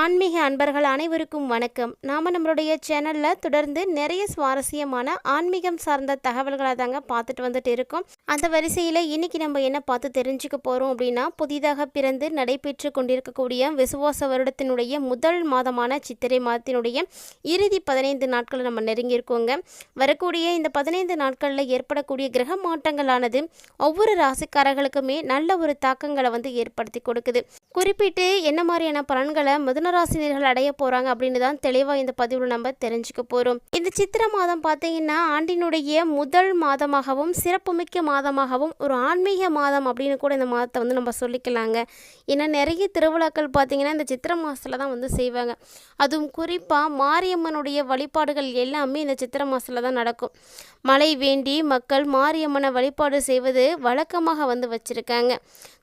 ஆன்மீக அன்பர்கள் அனைவருக்கும் வணக்கம். நாம் நம்மளுடைய சேனலில் தொடர்ந்து நிறைய சுவாரஸ்யமான ஆன்மீகம் சார்ந்த தகவல்களை தாங்க பார்த்துட்டு வந்துட்டு இருக்கோம். அந்த வரிசையில் இன்னைக்கு நம்ம என்ன பார்த்து தெரிஞ்சுக்க போகிறோம் அப்படின்னா புதிதாக பிறந்து நடைபெற்று கொண்டிருக்கக்கூடிய விசுவாச வருடத்தினுடைய முதல் மாதமான சித்திரை மாதத்தினுடைய இறுதி பதினைந்து நாட்களை நம்ம நெருங்கியிருக்கோங்க. வரக்கூடிய இந்த பதினைந்து நாட்களில் ஏற்படக்கூடிய கிரக மாற்றங்களானது ஒவ்வொரு ராசிக்காரர்களுக்குமே நல்ல ஒரு தாக்கங்களை வந்து ஏற்படுத்தி கொடுக்குது. குறிப்பிட்டு என்ன மாதிரியான பலன்களை மிதுனராசினியர்கள் அடைய போகிறாங்க அப்படின்னு தான் தெளிவாக இந்த பதிவில் நம்ம தெரிஞ்சுக்க போகிறோம் இந்த சித்திர மாதம் பார்த்தீங்கன்னா ஆண்டினுடைய முதல் மாதமாகவும் சிறப்புமிக்க மாதமாகவும் ஒரு ஆன்மீக மாதம் அப்படின்னு கூட இந்த மாதத்தை வந்து நம்ம சொல்லிக்கலாங்க. ஏன்னா நிறைய திருவிழாக்கள் பார்த்தீங்கன்னா இந்த சித்திர மாதத்தில் தான் வந்து செய்வாங்க. அதுவும் குறிப்பாக மாரியம்மனுடைய வழிபாடுகள் எல்லாமே இந்த சித்திர மாதத்தில் தான் நடக்கும். மழை வேண்டி மக்கள் மாரியம்மனை வழிபாடு செய்வது வழக்கமாக வந்து வச்சுருக்காங்க.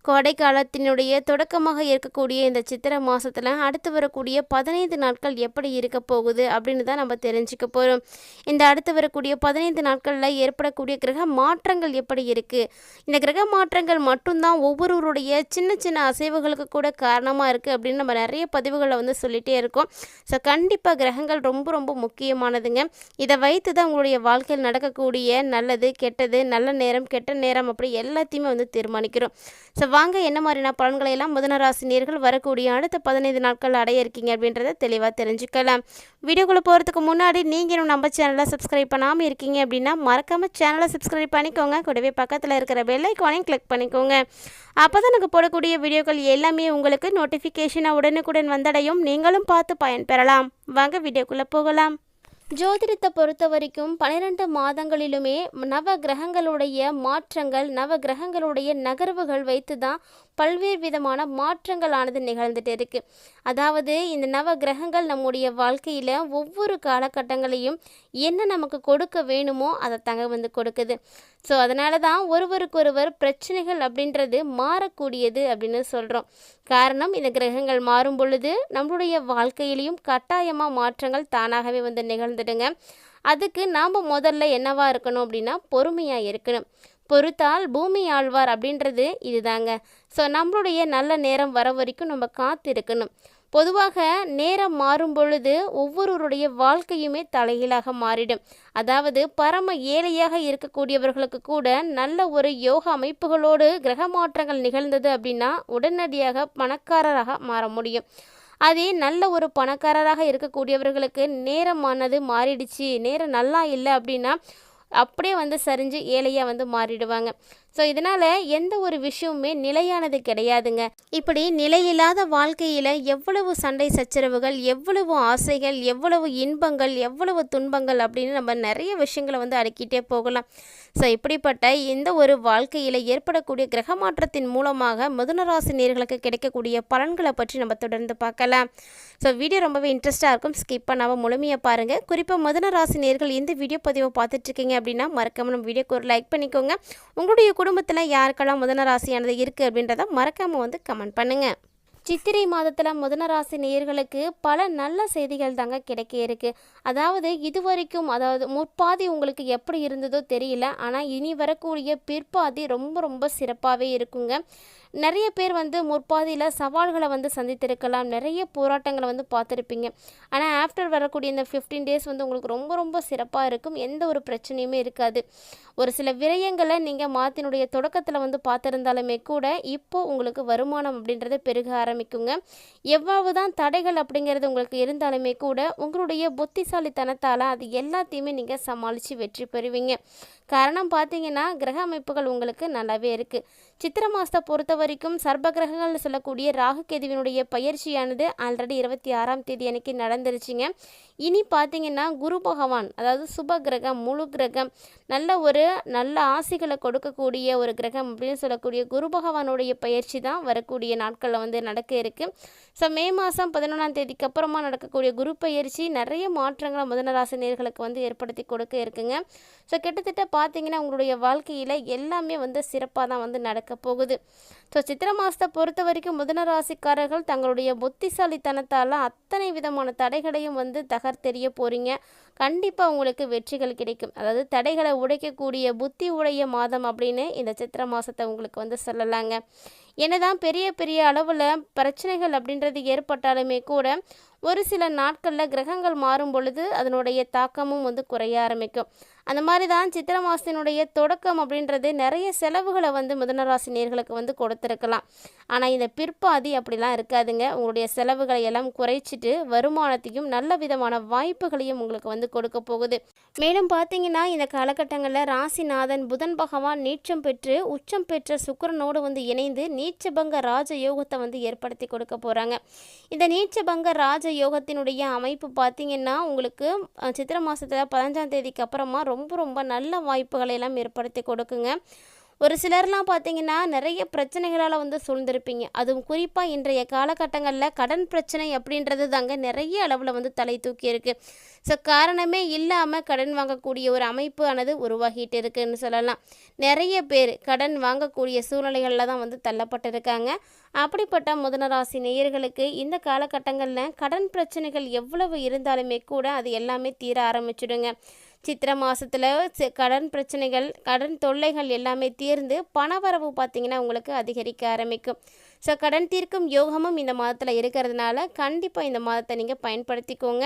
கோடை காலத்தினுடைய தொடக்கமாக இருக்கக்கூடிய இந்த சித்திரை மாதத்தில் அடுத்து வரக்கூடிய பதினைந்து நாட்கள் எப்படி இருக்க போகுது அப்படின்னு தான் நம்ம தெரிஞ்சுக்க போகிறோம் இந்த அடுத்து வரக்கூடிய பதினைந்து நாட்களில் ஏற்படக்கூடிய கிரக மாற்றங்கள் எப்படி இருக்குது இந்த கிரக மாற்றங்கள் மட்டும்தான் ஒவ்வொருவருடைய சின்ன சின்ன அசைவுகளுக்கு கூட காரணமாக இருக்குது அப்படின்னு நம்ம நிறைய பதிவுகளை வந்து சொல்லிகிட்டே இருக்கோம். ஸோ கண்டிப்பாக கிரகங்கள் ரொம்ப ரொம்ப முக்கியமானதுங்க. இதை வைத்து தான் உங்களுடைய வாழ்க்கையில் நடக்கக்கூடிய நல்லது கெட்டது நல்ல நேரம் கெட்ட நேரம் அப்படி எல்லாத்தையுமே வந்து தீர்மானிக்கிறோம். ஸோ வாங்க என்ன மாதிரியான பலன்களை எல்லாம் முதனராசி நேர்கள் வரக்கூடிய அடுத்த பதினைந்து நாட்கள் அடைய இருக்கீங்க அப்படின்றத தெளிவாக தெரிஞ்சுக்கலாம். வீடியோக்குள்ளே போகிறதுக்கு முன்னாடி நீங்கள் நம்ம சேனலை சப்ஸ்கிரைப் பண்ணாமல் இருக்கீங்க அப்படின்னா மறக்காமல் சேனலை சப்ஸ்கிரைப் பண்ணிக்கோங்க. கூடவே பக்கத்தில் இருக்கிற பெல்லைக்கானையும் கிளிக் பண்ணிக்கோங்க. அப்போ தான் எனக்கு போடக்கூடிய வீடியோக்கள் எல்லாமே உங்களுக்கு நோட்டிஃபிகேஷனாக உடனுக்குடன் வந்தடையும். நீங்களும் பார்த்து பயன்பெறலாம். வாங்க வீடியோக்குள்ளே போகலாம். ஜோதிடத்தை பொறுத்த வரைக்கும் பனிரெண்டு மாதங்களிலுமே நவ கிரகங்களுடைய மாற்றங்கள் நவ கிரகங்களுடைய நகர்வுகள் வைத்து தான் பல்வேறு விதமான மாற்றங்களானது நிகழ்ந்துட்டு இருக்கு. அதாவது இந்த நவ கிரகங்கள் நம்முடைய வாழ்க்கையில் ஒவ்வொரு காலகட்டங்களையும் என்ன நமக்கு கொடுக்க வேணுமோ அதை தங்க வந்து கொடுக்குது. ஸோ அதனால தான் ஒருவருக்கொருவர் பிரச்சனைகள் அப்படின்றது மாறக்கூடியது அப்படின்னு சொல்கிறோம் காரணம் இந்த கிரகங்கள் மாறும் பொழுது நம்மளுடைய வாழ்க்கையிலையும் கட்டாயமாக மாற்றங்கள் தானாகவே வந்து நிகழ்ந்து வந்துடுங்க அதுக்கு நாம் முதல்ல என்னவாக இருக்கணும் அப்படின்னா பொறுமையாக இருக்கணும். பொறுத்தால் பூமி ஆழ்வார் அப்படின்றது இதுதாங்க. ஸோ நம்மளுடைய நல்ல நேரம் வர வரைக்கும் நம்ம காத்திருக்கணும். பொதுவாக நேரம் மாறும் பொழுது ஒவ்வொருவருடைய வாழ்க்கையுமே தலைகீழாக மாறிடும். அதாவது பரம ஏழையாக இருக்கக்கூடியவர்களுக்கு கூட நல்ல ஒரு யோக அமைப்புகளோடு கிரக மாற்றங்கள் நிகழ்ந்தது அப்படின்னா உடனடியாக பணக்காரராக மாற முடியும். அதே நல்ல ஒரு பணக்காரராக இருக்கக்கூடியவர்களுக்கு நேரமானது மாறிடுச்சு. நேரம் நல்லா இல்லை அப்படின்னா அப்படியே வந்து சரிஞ்சு ஏழையாக வந்து மாறிடுவாங்க. ஸோ இதனால் எந்த ஒரு விஷயமுமே நிலையானது கிடையாதுங்க. இப்படி நிலையில்லாத வாழ்க்கையில் எவ்வளவு சண்டை சச்சரவுகள் எவ்வளவு ஆசைகள் எவ்வளவு இன்பங்கள் எவ்வளவு துன்பங்கள் அப்படின்னு நம்ம நிறைய விஷயங்களை வந்து அடுக்கிட்டே போகலாம். ஸோ இப்படிப்பட்ட இந்த ஒரு வாழ்க்கையில் ஏற்படக்கூடிய கிரக மாற்றத்தின் மூலமாக மிதுனராசி நேர்களுக்கு கிடைக்கக்கூடிய பலன்களை பற்றி நம்ம தொடர்ந்து பார்க்கலாம். ஸோ வீடியோ ரொம்பவே இன்ட்ரெஸ்ட்டாக இருக்கும். ஸ்கிப் பண்ணாமல் முழுமையாக பாருங்கள் குறிப்பாக மிதுனராசி நேர்கள் இந்த வீடியோ பதிவை பார்த்துட்ருக்கீங்க அப்படின்னா மறக்காம நம்ம வீடியோக்கு ஒரு லைக் பண்ணிக்கோங்க. உங்களுடைய குடும்பத்தில் யாருக்கெல்லாம் முதன ராசியானது இருக்குது அப்படின்றத மறக்காமல் வந்து கமெண்ட் பண்ணுங்கள் சித்திரை மாதத்தில் முதனராசி நேயர்களுக்கு பல நல்ல செய்திகள் தாங்க கிடைக்க இருக்கு. அதாவது இதுவரைக்கும் அதாவது முற்பாதி உங்களுக்கு எப்படி இருந்ததோ தெரியல. ஆனால் இனி வரக்கூடிய பிற்பாதி ரொம்ப ரொம்ப சிறப்பாகவே இருக்குங்க. நிறைய பேர் வந்து முற்பாதியில் சவால்களை வந்து சந்தித்திருக்கலாம். நிறைய போராட்டங்களை வந்து பார்த்துருப்பீங்க. ஆனால் ஆஃப்டர் வரக்கூடிய இந்த ஃபிஃப்டீன் டேஸ் வந்து உங்களுக்கு ரொம்ப ரொம்ப சிறப்பாக இருக்கும். எந்த ஒரு பிரச்சனையுமே இருக்காது. ஒரு சில விரயங்களை நீங்கள் மாத்தினுடைய தொடக்கத்தில் வந்து பார்த்துருந்தாலுமே கூட இப்போது உங்களுக்கு வருமானம் அப்படின்றத பெருக ஆரம்பிக்குங்க. எவ்வளவு தான் தடைகள் அப்படிங்கிறது உங்களுக்கு இருந்தாலுமே கூட உங்களுடைய புத்திசாலித்தனத்தால் அது எல்லாத்தையுமே நீங்கள் சமாளித்து வெற்றி பெறுவீங்க. காரணம் பார்த்தீங்கன்னா கிரக அமைப்புகள் உங்களுக்கு நல்லாவே இருக்குது சித்திர மாதத்தை பொறுத்தவரை வரைக்கும் சர்ப கிரகங்கள்னு சொல்லக்கூடிய ராகு கேதுவினுடைய பயிற்சியானது ஆல்ரெடி இருபத்தி ஆறாம் தேதி அன்னைக்கு நடந்துருச்சுங்க. இனி பார்த்தீங்கன்னா குரு பகவான் அதாவது சுப கிரகம் முழு கிரகம் நல்ல ஒரு நல்ல ஆசைகளை கொடுக்கக்கூடிய ஒரு கிரகம் அப்படின்னு சொல்லக்கூடிய குரு பகவானுடைய பயிற்சி தான் வரக்கூடிய நாட்களில் வந்து நடக்க இருக்குது ஸோ மே மாதம் பதினொன்றாம் தேதிக்கு அப்புறமா நடக்கக்கூடிய குரு பயிற்சி நிறைய மாற்றங்களை முதனராசி நேர்களுக்கு வந்து ஏற்படுத்தி கொடுக்க இருக்குங்க. ஸோ கிட்டத்தட்ட பார்த்தீங்கன்னா உங்களுடைய வாழ்க்கையில் எல்லாமே வந்து சிறப்பாக தான் வந்து நடக்க போகுது. ஸோ சித்திர மாதத்தை பொறுத்த வரைக்கும் மிதன ராசிக்காரர்கள் தங்களுடைய புத்திசாலித்தனத்தால் அத்தனை விதமான தடைகளையும் வந்து தகர்த்தெறிய போகிறீங்க கண்டிப்பாக உங்களுக்கு வெற்றிகள் கிடைக்கும். அதாவது தடைகளை உடைக்கக்கூடிய புத்தி உடைய மாதம் அப்படின்னு இந்த சித்திர மாதத்தை உங்களுக்கு வந்து சொல்லலாங்க. என்னதான் பெரிய பெரிய அளவில் பிரச்சனைகள் அப்படின்றது ஏற்பட்டாலுமே கூட ஒரு சில நாட்களில் கிரகங்கள் மாறும் பொழுது அதனுடைய தாக்கமும் வந்து குறைய ஆரம்பிக்கும். அந்த மாதிரி தான் சித்திர மாதத்தினுடைய தொடக்கம் அப்படின்றது நிறைய செலவுகளை வந்து மிதனராசி நேர்களுக்கு வந்து கொடுத்துருக்கலாம். ஆனால் இந்த பிற்பாதி அப்படிலாம் இருக்காதுங்க. உங்களுடைய செலவுகளை எல்லாம் குறைச்சிட்டு வருமானத்தையும் நல்ல விதமான வாய்ப்புகளையும் உங்களுக்கு வந்து கொடுக்க போகுது. மேலும் பார்த்தீங்கன்னா இந்த காலகட்டங்களில் ராசிநாதன் புதன் பகவான் நீச்சம் பெற்று உச்சம் பெற்ற சுக்கரனோடு வந்து இணைந்து நீச்சபங்க ராஜ யோகத்தை வந்து ஏற்படுத்தி கொடுக்க போகிறாங்க இந்த நீச்சபங்க ராஜ யோகத்தினுடைய அமைப்பு பார்த்தீங்கன்னா உங்களுக்கு சித்திரை மாதத்தில் பதினஞ்சாம் தேதிக்கு அப்புறமா ரொம்ப ரொம்ப நல்ல வாய்ப்புகளை எல்லாம் ஏற்படுத்தி கொடுக்குங்க. ஒரு சிலர்லாம் பார்த்தீங்கன்னா நிறைய பிரச்சனைகளால் வந்து சூழ்ந்திருப்பீங்க. அதுவும் குறிப்பாக இன்றைய காலகட்டங்களில் கடன் பிரச்சனை அப்படின்றது தாங்க நிறைய அளவில் வந்து தலை தூக்கி இருக்குது ஸோ காரணமே இல்லாமல் கடன் வாங்கக்கூடிய ஒரு அமைப்பு ஆனது உருவாகிட்டு இருக்குன்னு சொல்லலாம். நிறைய பேர் கடன் வாங்கக்கூடிய சூழ்நிலைகளில் தான் வந்து தள்ளப்பட்டிருக்காங்க. அப்படிப்பட்ட முதனராசி நேயர்களுக்கு இந்த காலகட்டங்களில் கடன் பிரச்சனைகள் எவ்வளவு இருந்தாலுமே கூட அது எல்லாமே தீர ஆரம்பிச்சிடுங்க. சித்திரை மாதத்தில் கடன் பிரச்சனைகள் கடன் தொல்லைகள் எல்லாமே தீர்ந்து பணவரவு பார்த்திங்கன்னா உங்களுக்கு அதிகரிக்க ஆரம்பிக்கும். ஸோ கடன் தீர்க்கும் யோகமும் இந்த மாதத்தில் இருக்கிறதுனால கண்டிப்பாக இந்த மாதத்தை நீங்கள் பயன்படுத்திக்கோங்க.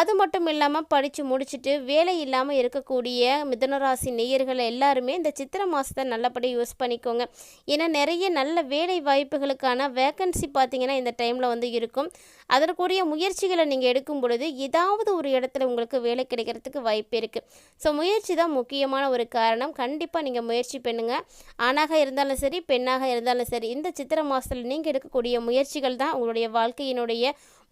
அது மட்டும் இல்லாமல் படித்து முடிச்சுட்டு வேலை இல்லாமல் இருக்கக்கூடிய மிதனராசி நேயர்கள் எல்லாருமே இந்த சித்திரை மாதத்தை நல்லபடி யூஸ் பண்ணிக்கோங்க. ஏன்னா நிறைய நல்ல வேலை வாய்ப்புகளுக்கான வேக்கன்சி பார்த்தீங்கன்னா இந்த டைமில் வந்து இருக்கும். அதற்குரிய முயற்சிகளை நீங்கள் எடுக்கும் பொழுது ஏதாவது ஒரு இடத்துல உங்களுக்கு வேலை கிடைக்கிறதுக்கு வாய்ப்பு இருக்குது ஸோ முயற்சி தான் முக்கியமான ஒரு காரணம். கண்டிப்பாக நீங்கள் முயற்சி பண்ணுங்க. ஆணாக இருந்தாலும் சரி பெண்ணாக இருந்தாலும் சரி இந்த சித்திரை மாதத்தில் நீங்கள் எடுக்கக்கூடிய முயற்சிகள் தான் உங்களுடைய வாழ்க்கையினுடைய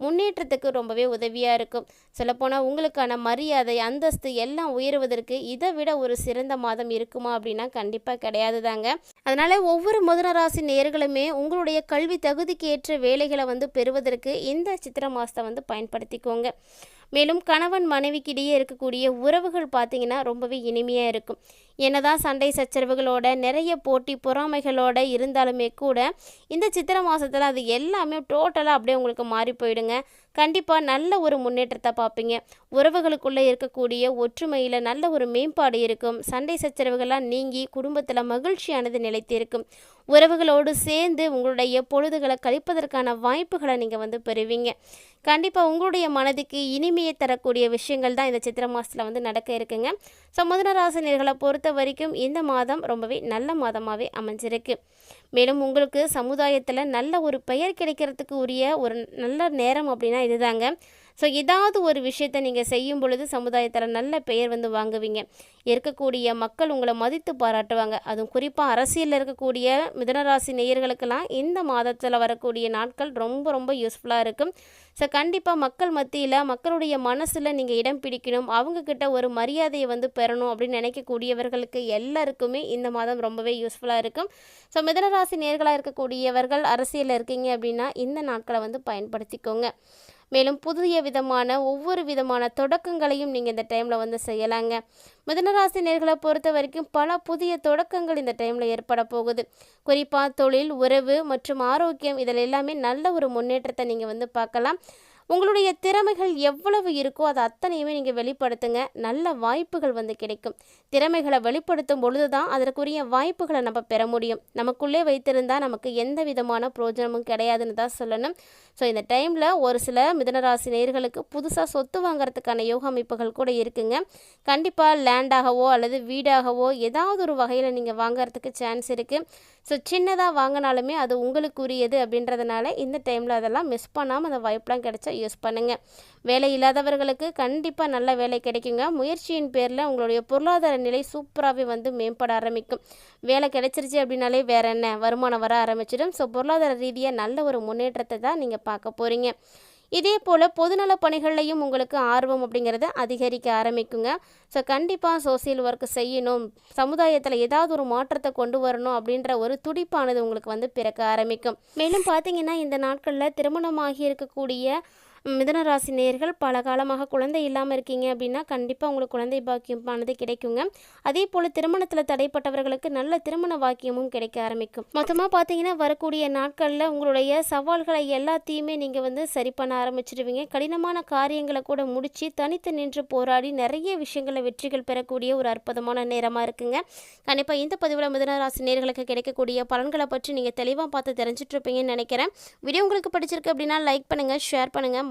முன்னேற்றத்துக்கு ரொம்பவே உதவியாக இருக்கும். சொல்லப்போனால் உங்களுக்கான மரியாதை அந்தஸ்து எல்லாம் உயருவதற்கு இதை விட ஒரு சிறந்த மாதம் இருக்குமா அப்படின்னா கண்டிப்பாக கிடையாது தாங்க அதனால் ஒவ்வொரு முதனராசி நேர்களுமே உங்களுடைய கல்வி தகுதிக்கு ஏற்ற வேலைகளை வந்து பெறுவதற்கு இந்த சித்திரை மாதத்தை வந்து பயன்படுத்திக்கோங்க. மேலும் கணவன் மனைவிக்கிடையே இருக்கக்கூடிய உறவுகள் பார்த்தீங்கன்னா ரொம்பவே இனிமையாக இருக்கும். என்னதான் சண்டை சச்சரவுகளோட நிறைய போட்டி பொறாமைகளோட இருந்தாலுமே கூட இந்த சித்திரை மாதத்தில் அது எல்லாமே டோட்டலாக அப்படியே உங்களுக்கு மாறி போயிடுங்க. கண்டிப்பாக நல்ல ஒரு முன்னேற்றத்தை பார்ப்பீங்க. உறவுகளுக்குள்ளே இருக்கக்கூடிய ஒற்றுமையில் நல்ல ஒரு மேம்பாடு இருக்கும். சண்டை சச்சரவுகள்லாம் நீங்கி குடும்பத்தில் மகிழ்ச்சியானது நிலைத்திருக்கும். உறவுகளோடு சேர்ந்து உங்களுடைய பொழுதுகளை கழிப்பதற்கான வாய்ப்புகளை நீங்கள் வந்து பெறுவீங்க. கண்டிப்பாக உங்களுடைய மனதுக்கு இனிமையை தரக்கூடிய விஷயங்கள் தான் இந்த சித்திரை மாதத்தில் வந்து நடக்க இருக்குங்க. ஸோ முதனராசினியர்களை பொறுத்த பொறுத்த வரைக்கும் இந்த மாதம் ரொம்பவே நல்ல மாதமாகவே அமைஞ்சிருக்கு. மேலும் உங்களுக்கு சமுதாயத்தில் நல்ல ஒரு பெயர் கிடைக்கிறதுக்கு உரிய ஒரு நல்ல நேரம் அப்படின்னா இதுதாங்க. ஸோ ஏதாவது ஒரு விஷயத்தை நீங்கள் செய்யும் பொழுது சமுதாயத்தில் நல்ல பெயர் வந்து வாங்குவீங்க. இருக்கக்கூடிய மக்கள் உங்களை மதித்து பாராட்டுவாங்க. அதுவும் குறிப்பாக அரசியலில் இருக்கக்கூடிய மிதனராசி நேயர்களுக்கெல்லாம் இந்த மாதத்தில் வரக்கூடிய நாட்கள் ரொம்ப ரொம்ப யூஸ்ஃபுல்லாக இருக்கும். ஸோ கண்டிப்பாக மக்கள் மத்தியில் மக்களுடைய மனசில் நீங்கள் இடம் பிடிக்கணும். அவங்கக்கிட்ட ஒரு மரியாதையை வந்து பெறணும் அப்படின்னு நினைக்கக்கூடியவர்களுக்கு எல்லாருக்குமே இந்த மாதம் ரொம்பவே யூஸ்ஃபுல்லாக இருக்கும். ஸோ மிதனராசி நேர்களாக இருக்கக்கூடியவர்கள் அரசியலில் இருக்கீங்க அப்படின்னா இந்த நாட்களை வந்து பயன்படுத்திக்கோங்க. மேலும் புதிய விதமான ஒவ்வொரு விதமான தொடக்கங்களையும் நீங்கள் இந்த டைமில் வந்து செய்யலாங்க. மிதனராசி நேர்களை பொறுத்த வரைக்கும் பல புதிய தொடக்கங்கள் இந்த டைமில் ஏற்பட போகுது. குறிப்பாக தொழில் உறவு மற்றும் ஆரோக்கியம் இதில் எல்லாமே நல்ல ஒரு முன்னேற்றத்தை நீங்கள் வந்து பார்க்கலாம். உங்களுடைய திறமைகள் எவ்வளவு இருக்கோ அதை அத்தனையுமே நீங்கள் வெளிப்படுத்துங்க. நல்ல வாய்ப்புகள் வந்து கிடைக்கும். திறமைகளை வெளிப்படுத்தும் பொழுது தான் அதற்குரிய வாய்ப்புகளை நம்ம பெற முடியும். நமக்குள்ளே வைத்திருந்தால் நமக்கு எந்த விதமான பிரோஜனமும் கிடையாதுன்னு தான் சொல்லணும். ஸோ இந்த டைமில் ஒரு சில மிதனராசி நேர்களுக்கு புதுசாக சொத்து வாங்குறதுக்கான யோக அமைப்புகள் கூட இருக்குங்க. கண்டிப்பாக லேண்டாகவோ அல்லது வீடாகவோ ஏதாவது ஒரு வகையில் நீங்கள் வாங்குறதுக்கு சான்ஸ் இருக்குது ஸோ சின்னதாக வாங்கினாலுமே அது உங்களுக்குரியது அப்படின்றதுனால இந்த டைமில் அதெல்லாம் மிஸ் பண்ணாமல் அந்த வாய்ப்பெலாம் கிடைச்சா யூஸ் பண்ணுங்கள் வேலை இல்லாதவர்களுக்கு கண்டிப்பாக நல்ல வேலை கிடைக்குங்க. முயற்சியின் பேரில் உங்களுடைய பொருளாதார நிலை சூப்பராகவே வந்து மேம்பட ஆரம்பிக்கும். வேலை கிடைச்சிருச்சு அப்படின்னாலே வேற என்ன? வருமானம் வர ஆரம்பிச்சிடும். ஸோ பொருளாதார ரீதியாக நல்ல ஒரு முன்னேற்றத்தை தான் நீங்கள் பார்க்க போகிறீங்க இதே போல் பொதுநல பணிகள்லையும் உங்களுக்கு ஆர்வம் அப்படிங்கிறத அதிகரிக்க ஆரம்பிக்குங்க. ஸோ கண்டிப்பாக சோசியல் ஒர்க் செய்யணும். சமுதாயத்தில் ஏதாவது ஒரு மாற்றத்தை கொண்டு வரணும் அப்படின்ற ஒரு துடிப்பானது உங்களுக்கு வந்து பிறக்க ஆரம்பிக்கும். மேலும் பார்த்தீங்கன்னா இந்த நாட்களில் திருமணமாகி இருக்கக்கூடிய மிதன ராசி நேர்கள் பல காலமாக குழந்தை இல்லாமல் இருக்கீங்க அப்படின்னா கண்டிப்பாக உங்களுக்கு குழந்தை பாக்கியமானது கிடைக்குங்க. அதே போல் திருமணத்தில் தடைப்பட்டவர்களுக்கு நல்ல திருமண வாக்கியமும் கிடைக்க ஆரம்பிக்கும். மொத்தமாக பார்த்தீங்கன்னா வரக்கூடிய நாட்களில் உங்களுடைய சவால்களை எல்லாத்தையுமே நீங்கள் வந்து சரி பண்ண ஆரம்பிச்சிடுவீங்க கடினமான காரியங்களை கூட முடித்து தனித்து நின்று போராடி நிறைய விஷயங்களில் வெற்றிகள் பெறக்கூடிய ஒரு அற்புதமான நேரமாக இருக்குங்க. கண்டிப்பாக இந்த பதிவில் மிதனராசி நேர்களுக்கு கிடைக்கக்கூடிய பலன்களை பற்றி நீங்கள் தெளிவாக பார்த்து தெரிஞ்சிட்ருப்பீங்கன்னு நினைக்கிறேன். வீடியோ உங்களுக்கு பிடிச்சிருக்கு அப்படின்னா லைக் பண்ணுங்கள் ஷேர் பண்ணுங்கள்